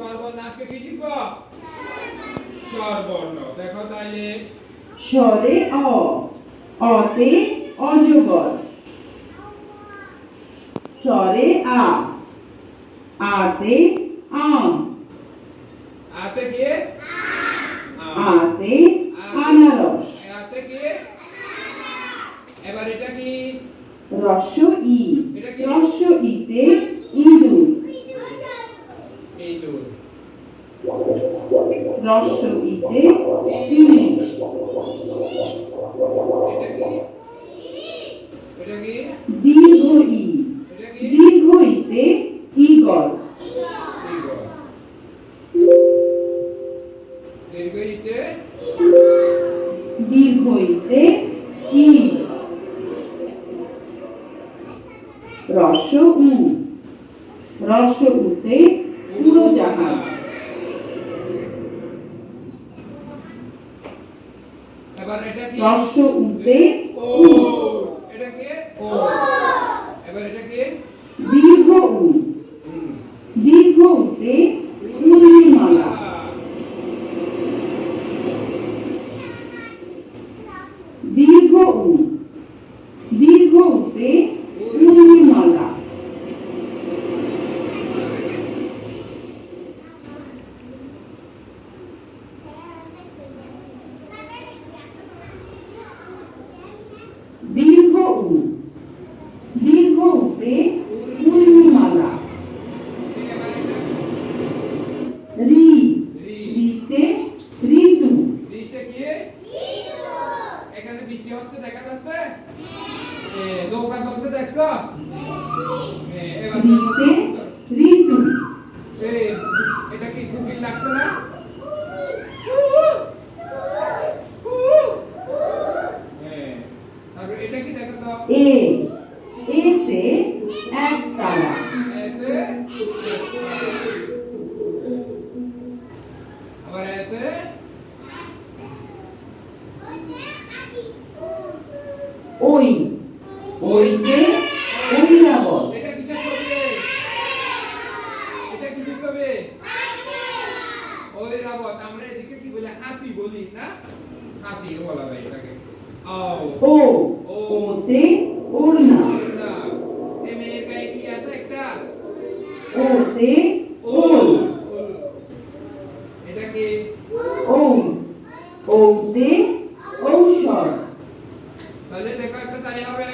আজকে কি শিখব? স্বরবর্ণ দেখো তাইলে। স্বরে অ অতে অজগর স্বরে আ আতে আম। আতে কি? আতে আনারস। আতে কি? এবার এটা কি? রস্য ই। রস্য ইতে রস্য ইতে এটা দীর্ঘ ই দীর্ঘ ইতে ইগল দীর্ঘ ইতে দীর্ঘ ইতে ই রস্য উ রস্য উতে উড়োজাহাজ। এবার এটা কি? রস্য উতে ও। উট এটা কি? ও। এবার এটা কি? দীর্ঘ উ। দীর্ঘ উর্মিমালা দীর্ঘ উ দীর্ঘ উতে উর্মিমালা দীর্ঘ উ দীর্ঘ উতে উর্মিমালা। রি। রিতে ঋতু। রিতে কি এখানে বৃষ্টি হচ্ছে দেখা যাচ্ছে? নৌকা চলছে দেখছ? এবার রিতে ঋতু এ, এটা কি কুকিল লাগছে না হ্যাঁ। তারপর এটা কি দেখো তো এ এতে একতারা এতে আবার এতে ওই। ওইতে রাবত আমরা এদিকে কি বলি? হাতি বলি না? হাতি বলা হয় এটাকে। ও। पोते उड़ना ओते ओम এটাকে ওম ওতে ঔষধ তাহলে দেখো একটা তালি হবে